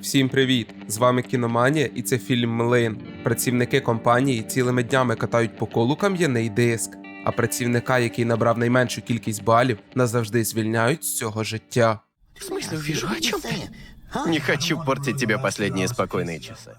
Всім привіт! З вами Кіноманія і це фільм Млин. Працівники компанії цілими днями катають по колу кам'яний диск, а працівника, який набрав найменшу кількість балів, назавжди звільняють з цього життя. В смысле, увижу, о чем ты? Не хочу портить тебе последние спокойные часы.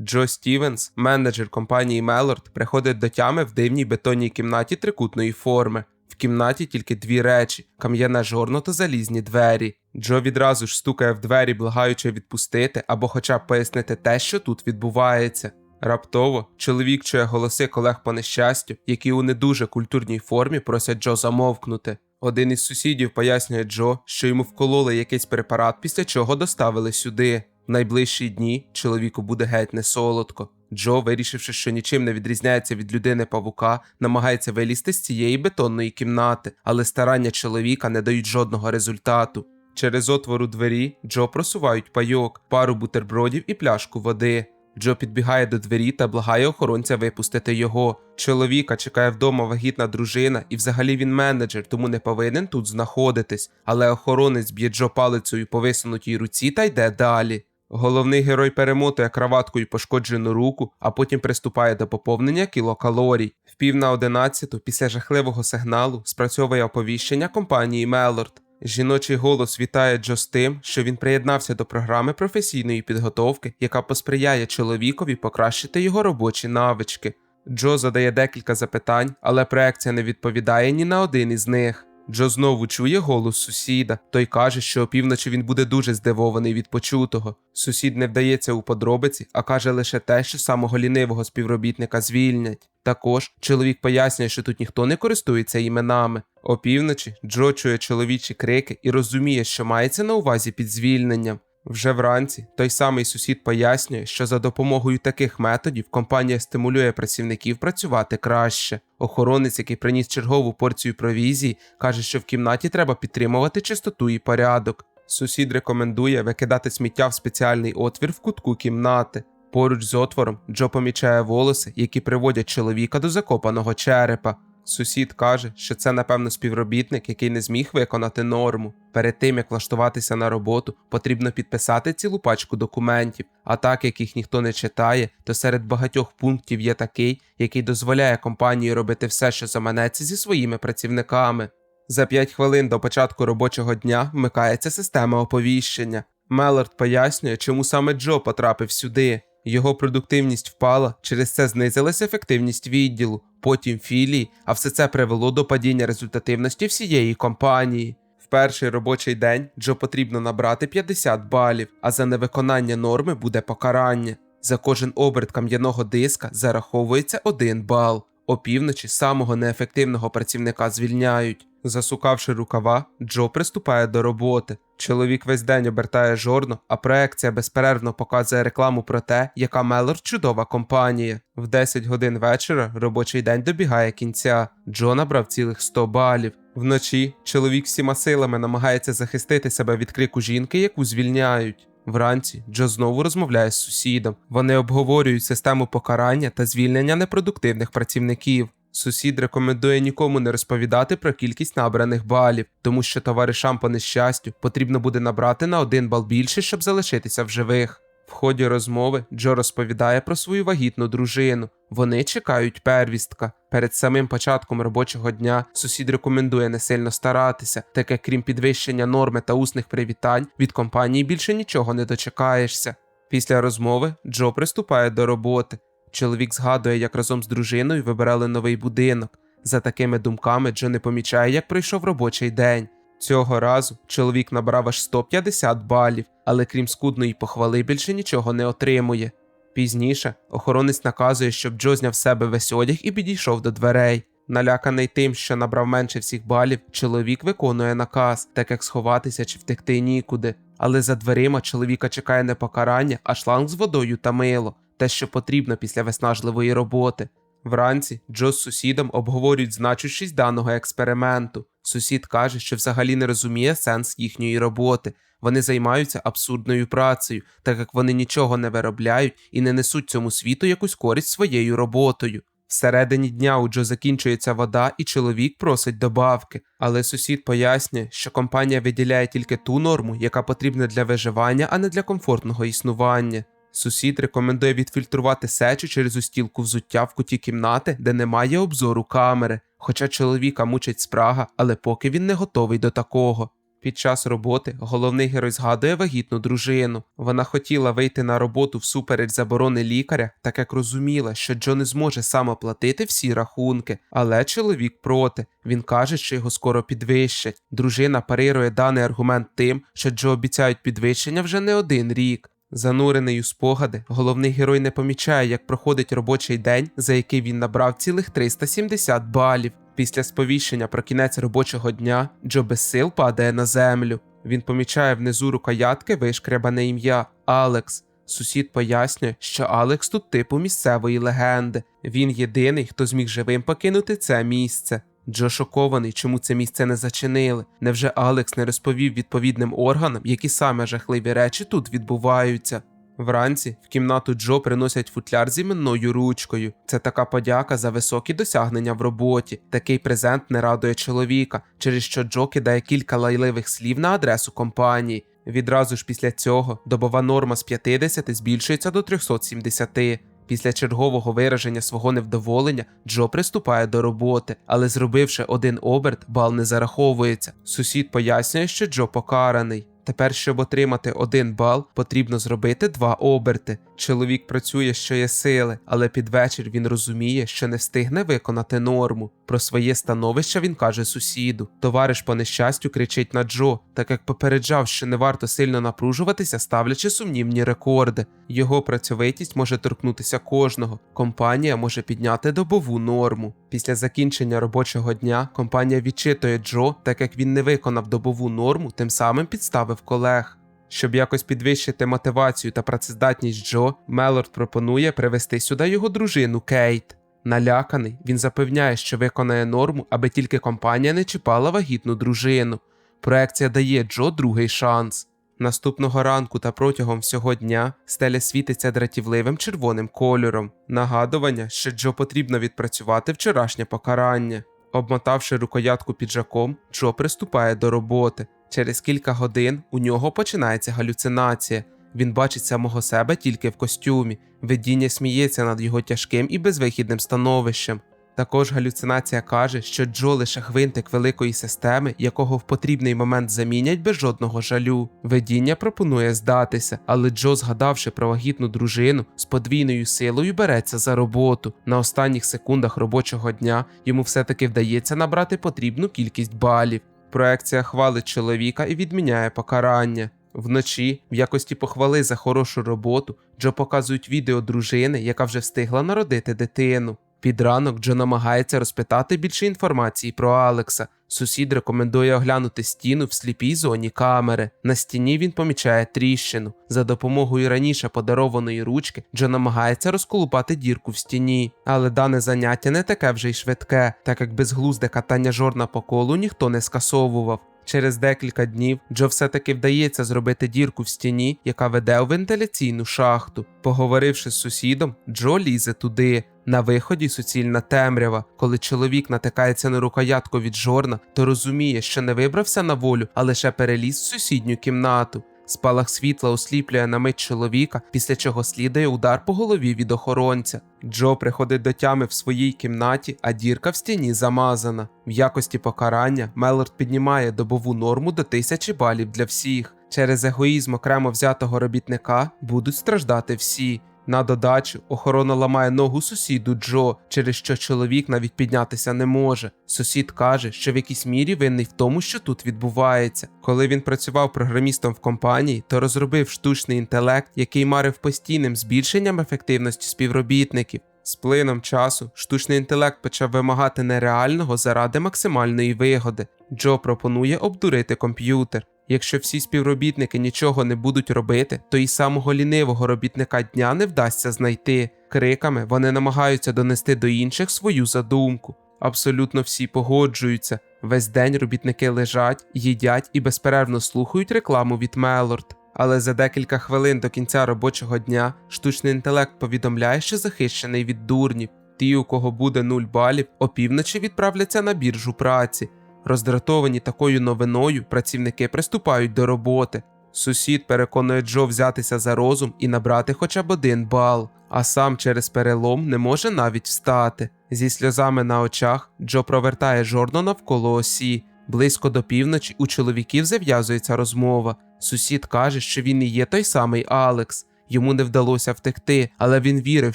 Джо Стівенс, менеджер компанії Мелорд, приходить до тями в дивній бетонній кімнаті трикутної форми. В кімнаті тільки дві речі: кам'яне жорно та залізні двері. Джо відразу ж стукає в двері, благаючи відпустити або хоча б пояснити те, що тут відбувається. Раптово чоловік чує голоси колег по нещастю, які у не дуже культурній формі просять Джо замовкнути. Один із сусідів пояснює Джо, що йому вкололи якийсь препарат, після чого доставили сюди. В найближчі дні чоловіку буде геть не солодко. Джо, вирішивши, що нічим не відрізняється від людини павука, намагається вилізти з цієї бетонної кімнати, але старання чоловіка не дають жодного результату. Через отвор у двері Джо просувають пайок, пару бутербродів і пляшку води. Джо підбігає до двері та благає охоронця випустити його. Чоловіка чекає вдома вагітна дружина, і взагалі він менеджер, тому не повинен тут знаходитись. Але охоронець б'є Джо палицею по висунутій руці та йде далі. Головний герой перемотує краваткою пошкоджену руку, а потім приступає до поповнення кілокалорій. В пів на одинадцяту, після жахливого сигналу, спрацьовує оповіщення компанії Мелорд. Жіночий голос вітає Джо з тим, що він приєднався до програми професійної підготовки, яка посприяє чоловікові покращити його робочі навички. Джо задає декілька запитань, але проекція не відповідає ні на один із них. Джо знову чує голос сусіда. Той каже, що опівночі він буде дуже здивований від почутого. Сусід не вдається у подробиці, а каже лише те, що самого лінивого співробітника звільнять. Також чоловік пояснює, що тут ніхто не користується іменами. Опівночі Джо чує чоловічі крики і розуміє, що мається на увазі під звільненням. Вже вранці той самий сусід пояснює, що за допомогою таких методів компанія стимулює працівників працювати краще. Охоронець, який приніс чергову порцію провізії, каже, що в кімнаті треба підтримувати чистоту і порядок. Сусід рекомендує викидати сміття в спеціальний отвір в кутку кімнати. Поруч з отвором Джо помічає волоси, які приводять чоловіка до закопаного черепа. Сусід каже, що це, напевно, співробітник, який не зміг виконати норму. Перед тим як влаштуватися на роботу, потрібно підписати цілу пачку документів. А так як їх ніхто не читає, то серед багатьох пунктів є такий, який дозволяє компанії робити все, що заманеться зі своїми працівниками. За 5 хвилин до початку робочого дня вмикається система оповіщення. Мелорд пояснює, чому саме Джо потрапив сюди. Його продуктивність впала, через це знизилась ефективність відділу, потім філії, а все це привело до падіння результативності всієї компанії. Перший робочий день Джо потрібно набрати 50 балів, а за невиконання норми буде покарання. За кожен оберт кам'яного диска зараховується 1 бал. Опівночі самого неефективного працівника звільняють. Засукавши рукава, Джо приступає до роботи. Чоловік весь день обертає жорно, а проекція безперервно показує рекламу про те, яка Мелор чудова компанія. В 10 годин вечора робочий день добігає кінця. Джо набрав цілих 100 балів. Вночі чоловік всіма силами намагається захистити себе від крику жінки, яку звільняють. Вранці Джо знову розмовляє з сусідом. Вони обговорюють систему покарання та звільнення непродуктивних працівників. Сусід рекомендує нікому не розповідати про кількість набраних балів, тому що товаришам по нещастю потрібно буде набрати на один бал більше, щоб залишитися в живих. В ході розмови Джо розповідає про свою вагітну дружину. Вони чекають первістка. Перед самим початком робочого дня сусід рекомендує не сильно старатися, так як крім підвищення норми та усних привітань, від компанії більше нічого не дочекаєшся. Після розмови Джо приступає до роботи. Чоловік згадує, як разом з дружиною вибирали новий будинок. За такими думками Джо не помічає, як пройшов робочий день. Цього разу чоловік набрав аж 150 балів, але крім скудної похвали більше нічого не отримує. Пізніше охоронець наказує, щоб Джо зняв себе весь одяг і підійшов до дверей. Наляканий тим, що набрав менше всіх балів, чоловік виконує наказ, так як сховатися чи втекти нікуди. Але за дверима чоловіка чекає не покарання, а шланг з водою та мило те, що потрібно після виснажливої роботи. Вранці Джо з сусідом обговорюють значущість даного експерименту. Сусід каже, що взагалі не розуміє сенс їхньої роботи. Вони займаються абсурдною працею, так як вони нічого не виробляють і не несуть цьому світу якусь користь своєю роботою. Всередині дня у Джо закінчується вода, і чоловік просить добавки. Але сусід пояснює, що компанія виділяє тільки ту норму, яка потрібна для виживання, а не для комфортного існування. Сусід рекомендує відфільтрувати сечу через устілку взуття в куті кімнати, де немає обзору камери. Хоча чоловіка мучить спрага, але поки він не готовий до такого. Під час роботи головний герой згадує вагітну дружину. Вона хотіла вийти на роботу всупереч заборони лікаря, так як розуміла, що Джо не зможе сам оплатити всі рахунки. Але чоловік проти. Він каже, що його скоро підвищать. Дружина парирує даний аргумент тим, що Джо обіцяють підвищення вже не один рік. Занурений у спогади, головний герой не помічає, як проходить робочий день, за який він набрав цілих 370 балів. Після сповіщення про кінець робочого дня Джо без сил падає на землю. Він помічає внизу рукоятки вишкрябане ім'я Алекс. Сусід пояснює, що Алекс тут типу місцевої легенди. Він єдиний, хто зміг живим покинути це місце. Джо шокований, чому це місце не зачинили. Невже Алекс не розповів відповідним органам, які саме жахливі речі тут відбуваються? Вранці в кімнату Джо приносять футляр з іменною ручкою. Це така подяка за високі досягнення в роботі. Такий презент не радує чоловіка, через що Джо кидає кілька лайливих слів на адресу компанії. Відразу ж після цього добова норма з 50 збільшується до 370. Після чергового вираження свого невдоволення Джо приступає до роботи, але зробивши один оберт, бал не зараховується. Сусід пояснює, що Джо покараний. Тепер, щоб отримати один бал, потрібно зробити два оберти. Чоловік працює, що є сили, але під вечір він розуміє, що не встигне виконати норму. Про своє становище він каже сусіду. Товариш по нещастю кричить на Джо, так як попереджав, що не варто сильно напружуватися, ставлячи сумнівні рекорди. Його працьовитість може торкнутися кожного. Компанія може підняти добову норму. Після закінчення робочого дня компанія відчитує Джо, так як він не виконав добову норму, тим самим підставив колег. Щоб якось підвищити мотивацію та працездатність Джо, Мелорд пропонує привезти сюди його дружину Кейт. Наляканий, він запевняє, що виконає норму, аби тільки компанія не чіпала вагітну дружину. Проекція дає Джо другий шанс. Наступного ранку та протягом всього дня стеля світиться дратівливим червоним кольором. Нагадування, що Джо потрібно відпрацювати вчорашнє покарання. Обмотавши рукоятку піджаком, Джо приступає до роботи. Через кілька годин у нього починається галюцинація. Він бачить самого себе тільки в костюмі. Видіння сміється над його тяжким і безвихідним становищем. Також галюцинація каже, що Джо лише гвинтик великої системи, якого в потрібний момент замінять без жодного жалю. Видіння пропонує здатися, але Джо, згадавши про вагітну дружину, з подвійною силою береться за роботу. На останніх секундах робочого дня йому все-таки вдається набрати потрібну кількість балів. Проекція хвалить чоловіка і відміняє покарання. Вночі, в якості похвали за хорошу роботу, Джо показують відео дружини, яка вже встигла народити дитину. Під ранок Джо намагається розпитати більше інформації про Алекса. Сусід рекомендує оглянути стіну в сліпій зоні камери. На стіні він помічає тріщину. За допомогою раніше подарованої ручки Джо намагається розколупати дірку в стіні. Але дане заняття не таке вже й швидке, так як безглузде катання жорна по колу ніхто не скасовував. Через декілька днів Джо все-таки вдається зробити дірку в стіні, яка веде у вентиляційну шахту. Поговоривши з сусідом, Джо лізе туди. На виході суцільна темрява. Коли чоловік натикається на рукоятку від жорна, то розуміє, що не вибрався на волю, а лише переліз в сусідню кімнату. Спалах світла осліплює на мить чоловіка, після чого слідує удар по голові від охоронця. Джо приходить до тями в своїй кімнаті, а дірка в стіні замазана. В якості покарання Мелорд піднімає добову норму до тисячі балів для всіх. Через егоїзм окремо взятого робітника будуть страждати всі. На додачу охорона ламає ногу сусіду Джо, через що чоловік навіть піднятися не може. Сусід каже, що в якійсь мірі винний в тому, що тут відбувається. Коли він працював програмістом в компанії, то розробив штучний інтелект, який марив постійним збільшенням ефективності співробітників. З плином часу штучний інтелект почав вимагати нереального заради максимальної вигоди. Джо пропонує обдурити комп'ютер. Якщо всі співробітники нічого не будуть робити, то і самого лінивого робітника дня не вдасться знайти. Криками вони намагаються донести до інших свою задумку. Абсолютно всі погоджуються. Весь день робітники лежать, їдять і безперервно слухають рекламу від Мелорд. Але за декілька хвилин до кінця робочого дня штучний інтелект повідомляє, що захищений від дурнів. Ті, у кого буде 0 балів, опівночі відправляться на біржу праці. Роздратовані такою новиною, працівники приступають до роботи. Сусід переконує Джо взятися за розум і набрати хоча б один бал, а сам через перелом не може навіть встати. Зі сльозами на очах Джо провертає жорно навколо осі. Близько до півночі у чоловіків зав'язується розмова. Сусід каже, що він і є той самий Алекс. Йому не вдалося втекти, але він вірив,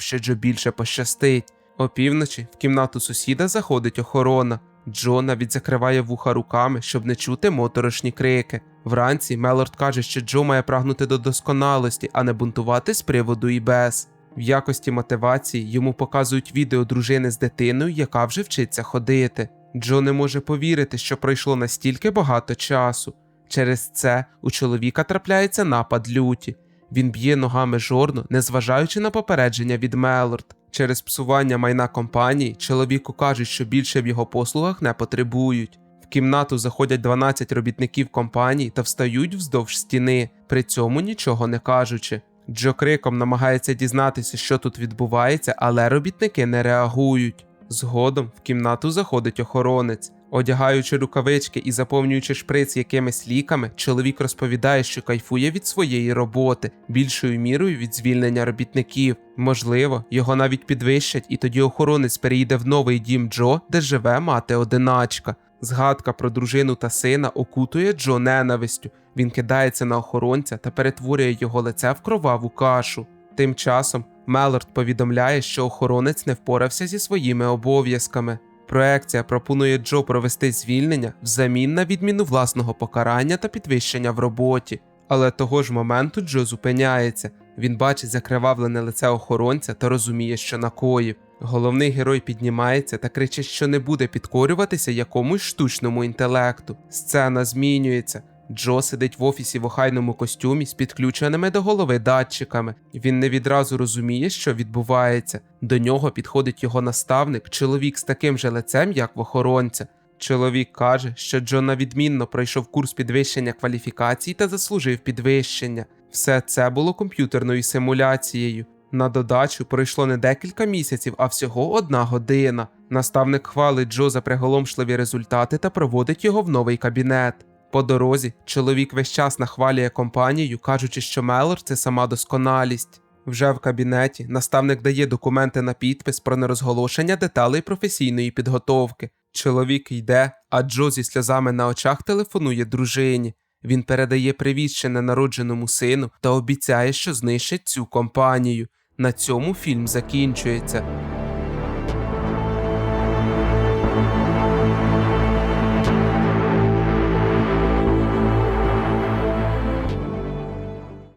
що Джо більше пощастить. Опівночі в кімнату сусіда заходить охорона. Джо навіть закриває вуха руками, щоб не чути моторошні крики. Вранці Мелорд каже, що Джо має прагнути до досконалості, а не бунтувати з приводу і без. В якості мотивації йому показують відео дружини з дитиною, яка вже вчиться ходити. Джо не може повірити, що пройшло настільки багато часу. Через це у чоловіка трапляється напад люті. Він б'є ногами жорно, незважаючи на попередження від Мелорд. Через псування майна компанії чоловіку кажуть, що більше в його послугах не потребують. В кімнату заходять 12 робітників компанії та встають вздовж стіни, при цьому нічого не кажучи. Джо криком намагається дізнатися, що тут відбувається, але робітники не реагують. Згодом в кімнату заходить охоронець. Одягаючи рукавички і заповнюючи шприц якимись ліками, чоловік розповідає, що кайфує від своєї роботи, більшою мірою від звільнення робітників. Можливо, його навіть підвищать, і тоді охоронець переїде в новий дім Джо, де живе мати одиначка. Згадка про дружину та сина окутує Джо ненавистю. Він кидається на охоронця та перетворює його лице в кроваву кашу. Тим часом Мелорд повідомляє, що охоронець не впорався зі своїми обов'язками. Проекція пропонує Джо провести звільнення взамін на відміну власного покарання та підвищення в роботі. Але того ж моменту Джо зупиняється. Він бачить закривавлене лице охоронця та розуміє, що накоїв. Головний герой піднімається та кричить, що не буде підкорюватися якомусь штучному інтелекту. Сцена змінюється. Джо сидить в офісі в охайному костюмі з підключеними до голови датчиками. Він не відразу розуміє, що відбувається. До нього підходить його наставник, чоловік з таким же лицем, як в охоронця. Чоловік каже, що Джо навідмінно пройшов курс підвищення кваліфікацій та заслужив підвищення. Все це було комп'ютерною симуляцією. На додачу пройшло не декілька місяців, а всього одна година. Наставник хвалить Джо за приголомшливі результати та проводить його в новий кабінет. По дорозі чоловік весь час нахвалює компанію, кажучи, що Мелор це сама досконалість. Вже в кабінеті наставник дає документи на підпис про нерозголошення деталей професійної підготовки. Чоловік йде, а Джо зі сльозами на очах телефонує дружині. Він передає привіт ще ненародженому сину та обіцяє, що знищить цю компанію. На цьому фільм закінчується.